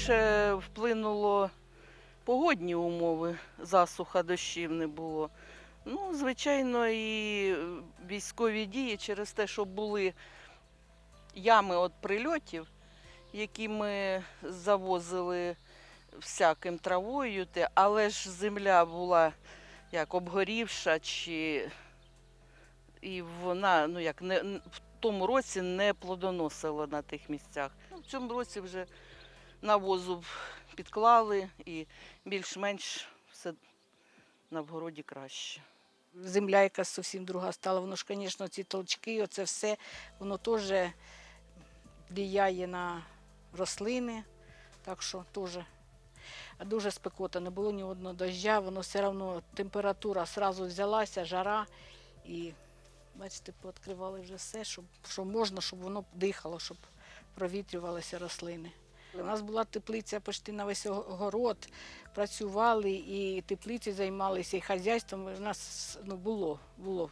По-перше, вплинуло погодні умови, засуха дощів не було. Ну, звичайно, і військові дії через те, що були ями від прильотів, які ми завозили всяким травою, але ж земля була як обгорівша, чи і вона ну, як не, в тому році не плодоносила на тих місцях. Ну, в цьому році вже навозу підклали і більш-менш все на вгороді краще. земля якась зовсім друга стала. Воно ж, звісно, ці толчки, оце все, воно теж впливає на рослини. Так що теж а дуже спекота, не було ні одного дождя, воно все одно температура одразу взялася, жара. І бачите, пооткривали вже все, щоб, що можна, щоб воно дихало, щоб провітрювалися рослини. У нас була теплиця почти на весь огород, працювали і теплиці займалися, і хазяйством. У нас ну, було, було.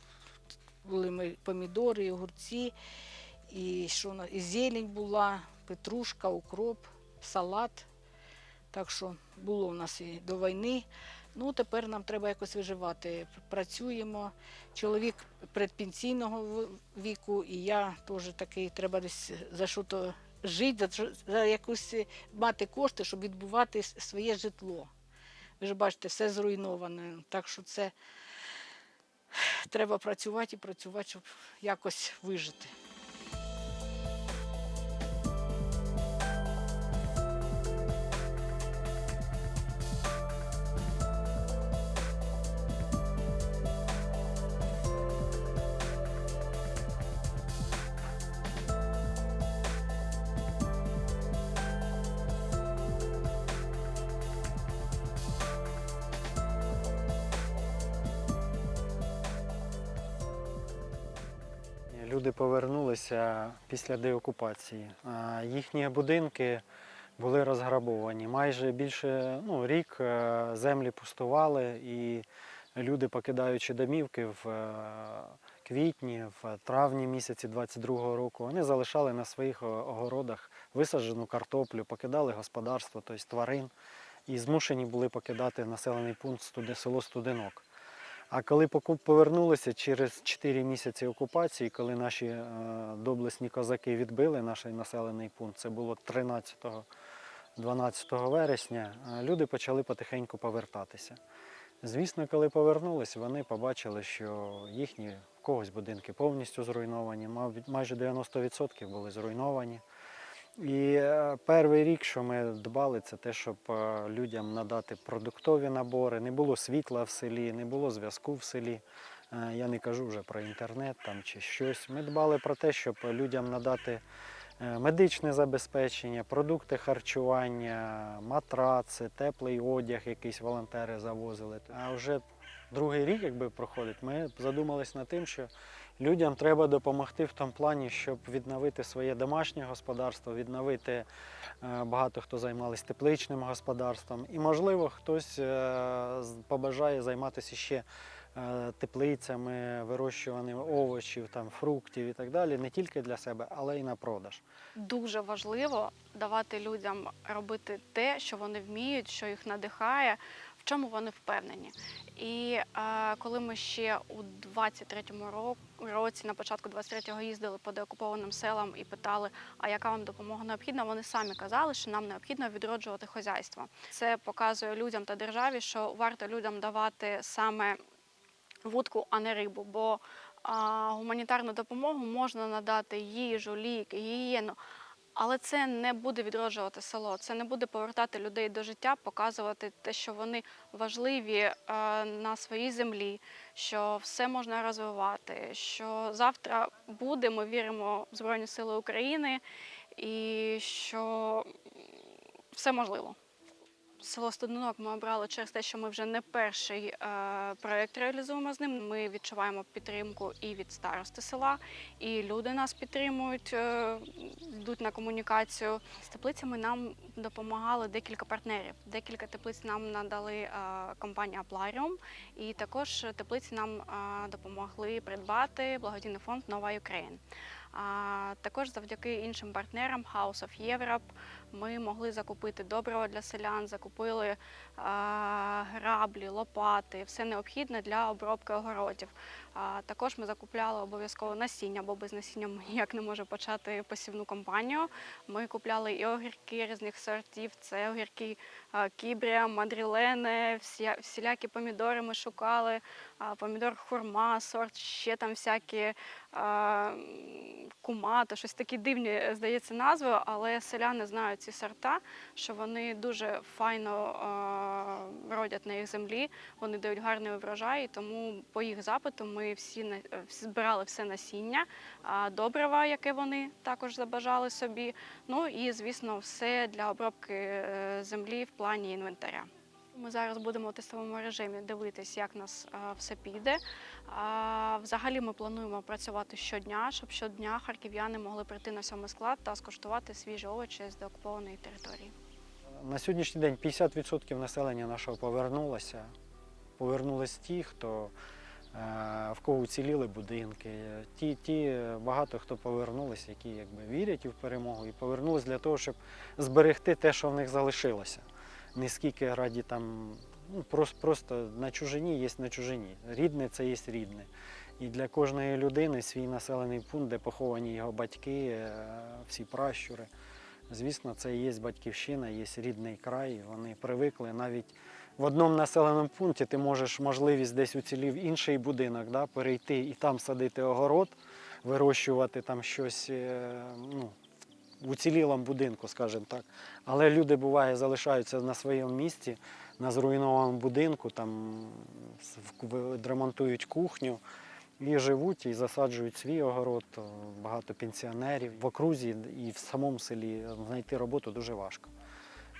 Були ми помідори, і огурці, і, що, і зелень була, петрушка, укроп, салат. Так що було в нас і до війни. Ну, тепер нам треба якось виживати. Працюємо. Чоловік предпенсійного віку, і я теж такий, треба десь за що то жити, за, за якусь мати кошти, щоб відбувати своє житло. Ви ж бачите, все зруйноване. Так що це треба працювати і працювати, щоб якось вижити. Люди повернулися після деокупації. Їхні будинки були розграбовані. Майже більше ну, рік е, землі пустували, і люди, покидаючи домівки в е, квітні, в травні місяці 22-го року, вони залишали на своїх огородах висаджену картоплю, покидали господарство, тобто тварин, і змушені були покидати населений пункт село Студенок. А коли повернулися через 4 місяці окупації, коли наші е, доблесні козаки відбили наш населений пункт, це було 13-12 вересня, е, люди почали потихеньку повертатися. Звісно, коли повернулись, вони побачили, що їхні в когось будинки повністю зруйновані, майже 90% були зруйновані. І е, перший рік, що ми дбали, це те, щоб е, людям надати продуктові набори. Не було світла в селі, не було зв'язку в селі. Е, Я не кажу вже про інтернет там чи щось. Ми дбали про те, щоб людям надати медичне забезпечення, продукти харчування, матраци, теплий одяг, якийсь волонтери завозили. А вже другий рік, якби проходить, ми задумались над тим, що людям треба допомогти в тому плані, щоб відновити своє домашнє господарство, відновити е, багато хто займалися тепличним господарством. І, можливо, хтось е, побажає займатися ще е, теплицями, вирощуванням овочів, там, фруктів і так далі, не тільки для себе, але й на продаж. Дуже важливо давати людям робити те, що вони вміють, що їх надихає, чому вони впевнені. І е, коли ми ще у 23-му ро- році, на початку 23-го їздили по деокупованим селам і питали, а яка вам допомога необхідна, вони самі казали, що нам необхідно відроджувати хазяйство. Це показує людям та державі, що варто людям давати саме вудку, а не рибу. Бо а, гуманітарну допомогу можна надати їжу, ліки, гігієну. Але це не буде відроджувати село, це не буде повертати людей до життя, показувати те, що вони важливі е, на своїй землі, що все можна розвивати, що завтра буде, ми віримо в Збройні Сили України і що все можливо. Село Студенок ми обрали через те, що ми вже не перший е, проєкт реалізуємо з ним. Ми відчуваємо підтримку і від старости села, і люди нас підтримують, е, йдуть на комунікацію. З теплицями нам допомагали декілька партнерів. Декілька теплиць нам надали е, компанія Апларіум, і також теплиці нам допомогли придбати благодійний фонд Нова Україн. А також завдяки іншим партнерам House of Europe, ми могли закупити добрива для селян, закупили а, граблі, лопати, все необхідне для обробки огородів. А, також ми закупляли обов'язково насіння, бо без насіння ніяк не можемо почати посівну кампанію. Ми купляли і огірки різних сортів. Це огірки а, кібрія, мадрілени, всі, всілякі помідори ми шукали, помідор хурма, сорт, ще там всякі а, м, кумато, щось такі дивні, е, здається, назви, але селяни знають ці сорта, що вони дуже файно родять на їх землі, вони дають гарний врожай, тому по їх запиту ми всі е, збирали все насіння, добрива, яке вони також забажали собі. Ну і звісно, все для обробки е, землі в плані інвентаря. Ми зараз будемо у тестовому режимі дивитись, як нас е, все піде. Взагалі ми плануємо працювати щодня, щоб щодня харків'яни могли прийти на сьомий склад та скуштувати свіжі овочі з деокупованої території. На сьогоднішній день 50% населення нашого повернулося. Повернулись ті, хто е, в кого уціліли будинки. Ті, ті багато хто повернулися, які якби вірять в перемогу, і повернулись для того, щоб зберегти те, що в них залишилося. Не скільки раді там, ну просто, просто на чужині є на чужині. Рідне це є рідне. І для кожної людини свій населений пункт, де поховані його батьки, е, всі пращури. Звісно, це і є батьківщина, є рідний край. Вони привикли навіть в одному населеному пункті ти можеш можливість десь уцілів інший будинок, да, перейти і там садити огород, вирощувати там щось е, ну, в уцілілому будинку, скажімо так. Але люди буває залишаються на своєму місці, на зруйнованому будинку, там відремонтують кухню. І живуть, і засаджують свій огород, багато пенсіонерів. В окрузі і в самому селі знайти роботу дуже важко.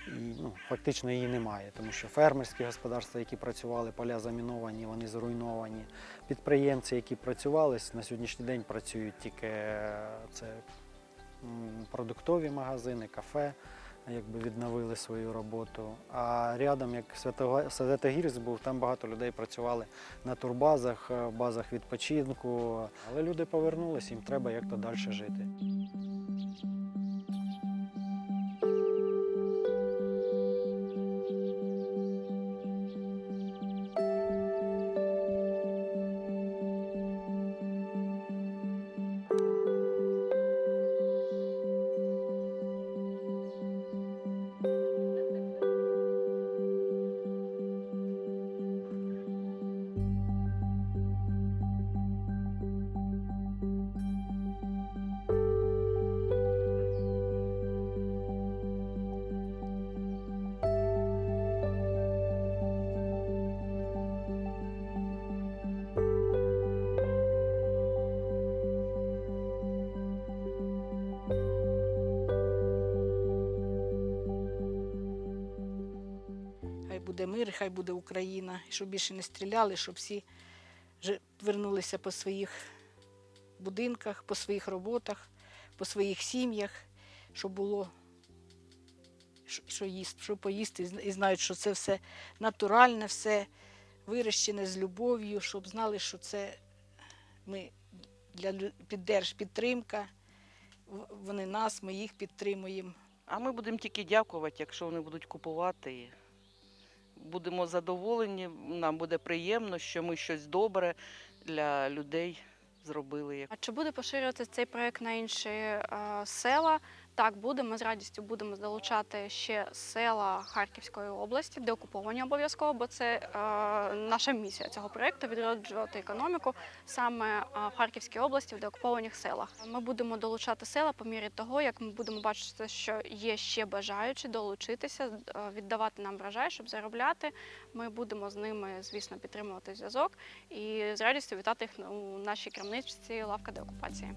І, ну, фактично її немає, тому що фермерські господарства, які працювали, поля заміновані, вони зруйновані. Підприємці, які працювали, на сьогоднішній день працюють тільки е, це продуктові магазини, кафе, якби відновили свою роботу. А рядом, як Святогірськ був, там багато людей працювали на турбазах, е, базах відпочинку. Але люди повернулись, їм треба як-то далі жити. Мир, хай буде Україна, і щоб більше не стріляли, щоб всі вернулися по своїх будинках, по своїх роботах, по своїх сім'ях, щоб було що їсти, що поїсти, і знають, що це все натуральне, все вирощене з любов'ю, щоб знали, що це ми для піддерж, підтримка. Вони нас, ми їх підтримуємо. А ми будемо тільки дякувати, якщо вони будуть купувати. Будемо задоволені, нам буде приємно, що ми щось добре для людей зробили. А чи буде поширюватися цей проект на інші е, села? Так, буде. Ми з радістю будемо залучати ще села Харківської області, де окуповані обов'язково, бо це е, наша місія цього проекту відроджувати економіку саме е, в Харківській області, в деокупованих селах. Ми будемо долучати села по мірі того, як ми будемо бачити, що є ще бажаючі долучитися, е, віддавати нам врожай, щоб заробляти. Ми будемо з ними, звісно, підтримувати зв'язок і з радістю вітати їх у нашій крамничці лавка деокупації.